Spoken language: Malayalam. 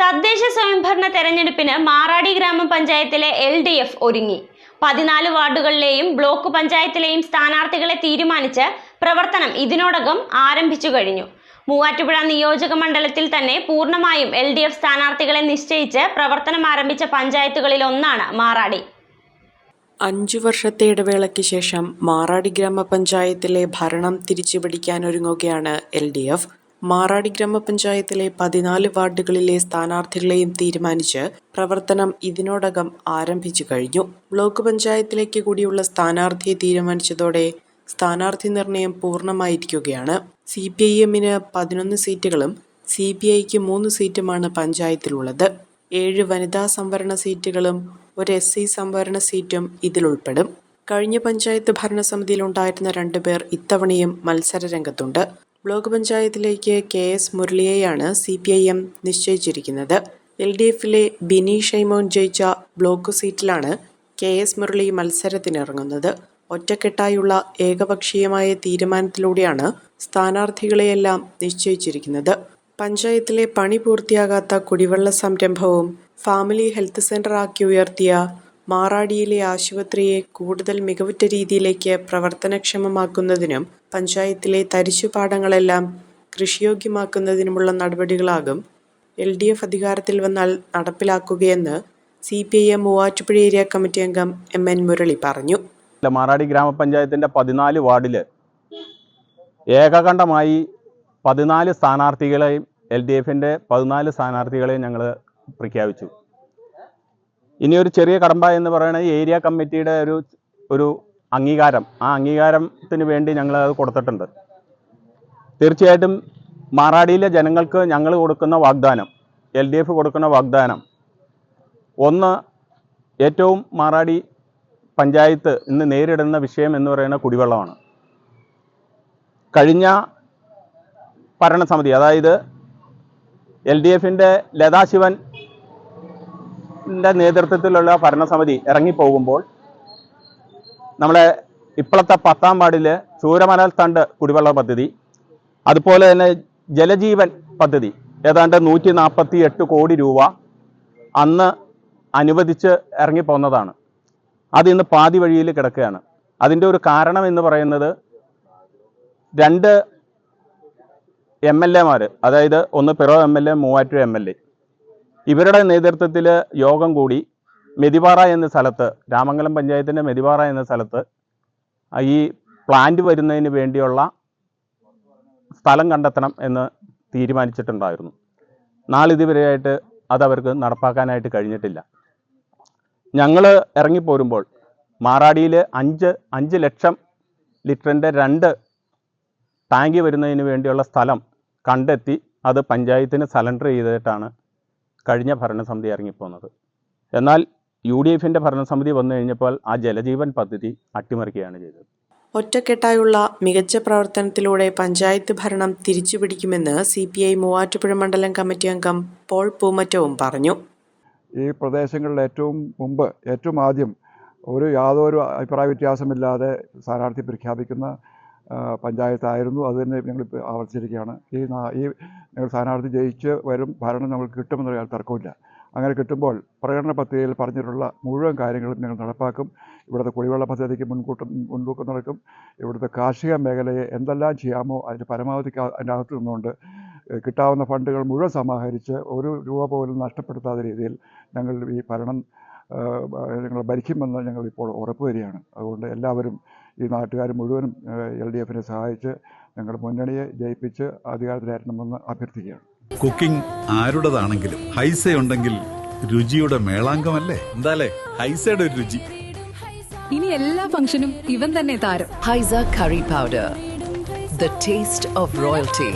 തദ്ദേശ സ്വയംഭരണ തെരഞ്ഞെടുപ്പിന് മാറാടി ഗ്രാമപഞ്ചായത്തിലെ എൽ ഡി എഫ് ഒരുങ്ങി. പതിനാല് വാർഡുകളിലെയും ബ്ലോക്ക് പഞ്ചായത്തിലെയും സ്ഥാനാർത്ഥികളെ തീരുമാനിച്ച് പ്രവർത്തനം ഇതിനോടകം ആരംഭിച്ചു കഴിഞ്ഞു. മൂവാറ്റുപുഴ നിയോജക മണ്ഡലത്തിൽ തന്നെ പൂർണമായും എൽ ഡി എഫ് സ്ഥാനാർത്ഥികളെ നിശ്ചയിച്ച് പ്രവർത്തനം ആരംഭിച്ച പഞ്ചായത്തുകളിൽ ഒന്നാണ് മാറാടി. അഞ്ചു വർഷത്തെ ഇടവേളയ്ക്ക് ശേഷം മാറാടി ഗ്രാമപഞ്ചായത്തിലെ ഭരണം തിരിച്ചുപിടിക്കാനൊരുങ്ങുകയാണ് എൽ ഡി എഫ്. മാറാടി ഗ്രാമപഞ്ചായത്തിലെ പതിനാല് വാർഡുകളിലെ സ്ഥാനാർത്ഥികളെയും തീരുമാനിച്ച് പ്രവർത്തനം ഇതിനോടകം ആരംഭിച്ചു കഴിഞ്ഞു. ബ്ലോക്ക് പഞ്ചായത്തിലേക്ക് കൂടിയുള്ള സ്ഥാനാർത്ഥിയെ തീരുമാനിച്ചതോടെ സ്ഥാനാർത്ഥി നിർണയം പൂർണമായിരിക്കുകയാണ്. സി പി ഐ എമ്മിന് പതിനൊന്ന് സീറ്റുകളും സി പി ഐക്ക് മൂന്ന് സീറ്റുമാണ് പഞ്ചായത്തിലുള്ളത്. ഏഴ് വനിതാ സംവരണ സീറ്റുകളും ഒരു എസ് സി സംവരണ സീറ്റും ഇതിലുൾപ്പെടും. കഴിഞ്ഞ പഞ്ചായത്ത് ഭരണസമിതിയിൽ ഉണ്ടായിരുന്ന രണ്ടുപേർ ഇത്തവണയും മത്സര രംഗത്തുണ്ട്. ബ്ലോക്ക് പഞ്ചായത്തിലേക്ക് കെ എസ് മുരളിയെയാണ് സി പി ഐ എം നിശ്ചയിച്ചിരിക്കുന്നത്. എൽ ഡി എഫിലെ ബിനി ഷൈമോൻ ജയിച്ച ബ്ലോക്ക് സീറ്റിലാണ് കെ എസ് മുരളി മത്സരത്തിനിറങ്ങുന്നത്. ഒറ്റക്കെട്ടായുള്ള ഏകപക്ഷീയമായ തീരുമാനത്തിലൂടെയാണ് സ്ഥാനാർത്ഥികളെയെല്ലാം നിശ്ചയിച്ചിരിക്കുന്നത്. പഞ്ചായത്തിലെ പണി പൂർത്തിയാകാത്ത കുടിവെള്ള സംരംഭവും ഫാമിലി ഹെൽത്ത് സെന്റർ ആക്കി ഉയർത്തിയ മാറാടിയിലെ ആശുപത്രിയെ കൂടുതൽ മികവുറ്റ രീതിയിലേക്ക് പ്രവർത്തനക്ഷമമാക്കുന്നതിനും പഞ്ചായത്തിലെ തരിശുപാടങ്ങളെല്ലാം കൃഷിയോഗ്യമാക്കുന്നതിനുമുള്ള നടപടികളാകും. എൽ ഡി എഫ് അധികാരത്തിൽ വന്നാൽ നടപ്പിലാക്കുകയെന്ന് C P I M Muvattupuzha area committee അംഗം എം എൻ മുരളി പറഞ്ഞു. മാറാടി ഗ്രാമപഞ്ചായത്തിന്റെ പതിനാല് വാർഡിൽ ഏകകണ്ഠമായി പതിനാല് സ്ഥാനാർത്ഥികളെയും എൽ ഡി എഫിന്റെ പതിനാല് സ്ഥാനാർത്ഥികളെയും ഞങ്ങൾ പ്രഖ്യാപിച്ചു. ഇനി ഒരു ചെറിയ കടമ്പ എന്ന് പറയുന്നത് ഏരിയ കമ്മിറ്റിയുടെ ഒരു ഒരു അംഗീകാരം. ആ അംഗീകാരത്തിന് വേണ്ടി ഞങ്ങൾ അത് കൊടുത്തിട്ടുണ്ട്. തീർച്ചയായിട്ടും മാറാടിയിലെ ജനങ്ങൾക്ക് ഞങ്ങൾ കൊടുക്കുന്ന വാഗ്ദാനം എൽ ഡി എഫ് കൊടുക്കുന്ന വാഗ്ദാനം ഒന്ന് ഏറ്റവും മാറാടി പഞ്ചായത്ത് ഇന്ന് നേരിടുന്ന വിഷയം എന്ന് പറയുന്ന കുടിവെള്ളമാണ്. കഴിഞ്ഞ ഭരണസമിതി അതായത് എൽ ഡി എഫിന്റെ ലതാ ശിവന്റെ നേതൃത്വത്തിലുള്ള ഭരണസമിതി ഇറങ്ങിപ്പോകുമ്പോൾ നമ്മളെ ഇപ്പോഴത്തെ പത്താം വാർഡിൽ ചൂരമണൽ തണ്ട് കുടിവെള്ള പദ്ധതി അതുപോലെ തന്നെ ജലജീവൻ പദ്ധതി ഏതാണ്ട് നൂറ്റി നാൽപ്പത്തി എട്ട് കോടി രൂപ അന്ന് അനുവദിച്ച് ഇറങ്ങിപ്പോന്നതാണ്. അത് ഇന്ന് പാതി വഴിയിൽ കിടക്കുകയാണ്. അതിന്റെ ഒരു കാരണം എന്ന് പറയുന്നത് രണ്ട് എം എൽ എമാർ അതായത് ഒന്ന് പിറോ M L A Muvattupuzha M L A ഇവരുടെ നേതൃത്വത്തിൽ യോഗം കൂടി മെതിപാറ എന്ന സ്ഥലത്ത് രാമംഗലം പഞ്ചായത്തിന്റെ മെതിപാറ എന്ന സ്ഥലത്ത് ഈ പ്ലാന്റ് വരുന്നതിന് വേണ്ടിയുള്ള സ്ഥലം കണ്ടെത്തണം എന്ന് തീരുമാനിച്ചിട്ടുണ്ടായിരുന്നു. നാളിതുവരെയായിട്ട് അതവർക്ക് നടപ്പാക്കാനായിട്ട് കഴിഞ്ഞിട്ടില്ല. ഞങ്ങൾ ഇറങ്ങിപ്പോരുമ്പോൾ മാറാടിയിൽ അഞ്ച് അഞ്ച് ലക്ഷം ലിറ്ററിന്റെ രണ്ട് ടാങ്കി വരുന്നതിന് വേണ്ടിയുള്ള സ്ഥലം കണ്ടെത്തി അത് പഞ്ചായത്തിന് സലണ്ടർ ചെയ്തിട്ടാണ് കഴിഞ്ഞ ഭരണസമിതി ഇറങ്ങിപ്പോന്നത്. എന്നാൽ യു ഡി എഫിന്റെ ഭരണസമിതി വന്നു കഴിഞ്ഞപ്പോൾ ആ ജലജീവൻ പദ്ധതി അട്ടിമറിക്കുകയാണ് ചെയ്തത്. ഒറ്റക്കെട്ടായുള്ള മികച്ച പ്രവർത്തനത്തിലൂടെ പഞ്ചായത്ത് ഭരണം തിരിച്ചുപിടിക്കുമെന്ന് സി പി ഐ മൂവാറ്റുപുഴ മണ്ഡലം കമ്മിറ്റി അംഗം പോൾ പൂമറ്റവും പറഞ്ഞു. ഈ പ്രദേശങ്ങളിൽ ഏറ്റവും മുമ്പ് ഏറ്റവും ആദ്യം ഒരു യാതൊരു അഭിപ്രായ വ്യത്യാസമില്ലാതെ സ്ഥാനാർത്ഥി പ്രഖ്യാപിക്കുന്ന പഞ്ചായത്തായിരുന്നു. അത് തന്നെ ഞങ്ങൾ ഇപ്പോൾ ആവർത്തിച്ചിരിക്കുകയാണ്. ഈ ഈ ഞങ്ങൾ സ്ഥാനാർത്ഥി ജയിച്ച് വരും ഭരണം കിട്ടുമെന്ന് പറയാൻ തർക്കമില്ല. അങ്ങനെ കിട്ടുമ്പോൾ പ്രകടന പത്രികയിൽ പറഞ്ഞിട്ടുള്ള മുഴുവൻ കാര്യങ്ങളും ഞങ്ങൾ നടപ്പാക്കും. ഇവിടുത്തെ കുടിവെള്ള പദ്ധതിക്ക് മുൻകൂട്ടം മുൻതൂക്കം നടക്കും. ഇവിടുത്തെ കാർഷിക മേഖലയെ എന്തെല്ലാം ചെയ്യാമോ അതിന്റെ പരമാവധി അതിന്റെ അകത്ത് നിന്നുകൊണ്ട് കിട്ടാവുന്ന ഫണ്ടുകൾ മുഴുവൻ സമാഹരിച്ച് ഒരു രൂപ പോലും നഷ്ടപ്പെടുത്താത്ത രീതിയിൽ ഞങ്ങൾ ഈ ഭരണം ഞങ്ങൾ ഭരിക്കുമെന്ന് ഞങ്ങൾ ഇപ്പോൾ ഉറപ്പ് വരികയാണ്. അതുകൊണ്ട് എല്ലാവരും ഈ നാട്ടുകാർ മുഴുവനും എൽ ഡി എഫിനെ സഹായിച്ച് ഞങ്ങൾ മുന്നണിയെ ജയിപ്പിച്ച് അധികാരത്തിലേറ്റണമെന്ന് അഭ്യർത്ഥിക്കുകയാണ്. കുക്കിംഗ് ആരുടേതാണെങ്കിലും ഹൈസ ഉണ്ടെങ്കിൽ രുചിയുടെ മേളാങ്കമല്ലേ എന്താലേ? ഹൈസയുടെ ഒരു രുചി. ഇനി എല്ലാ ഫംഗ്ഷനും ഇവൻ തന്നെ താരം. Haiza curry powder the taste of royalty.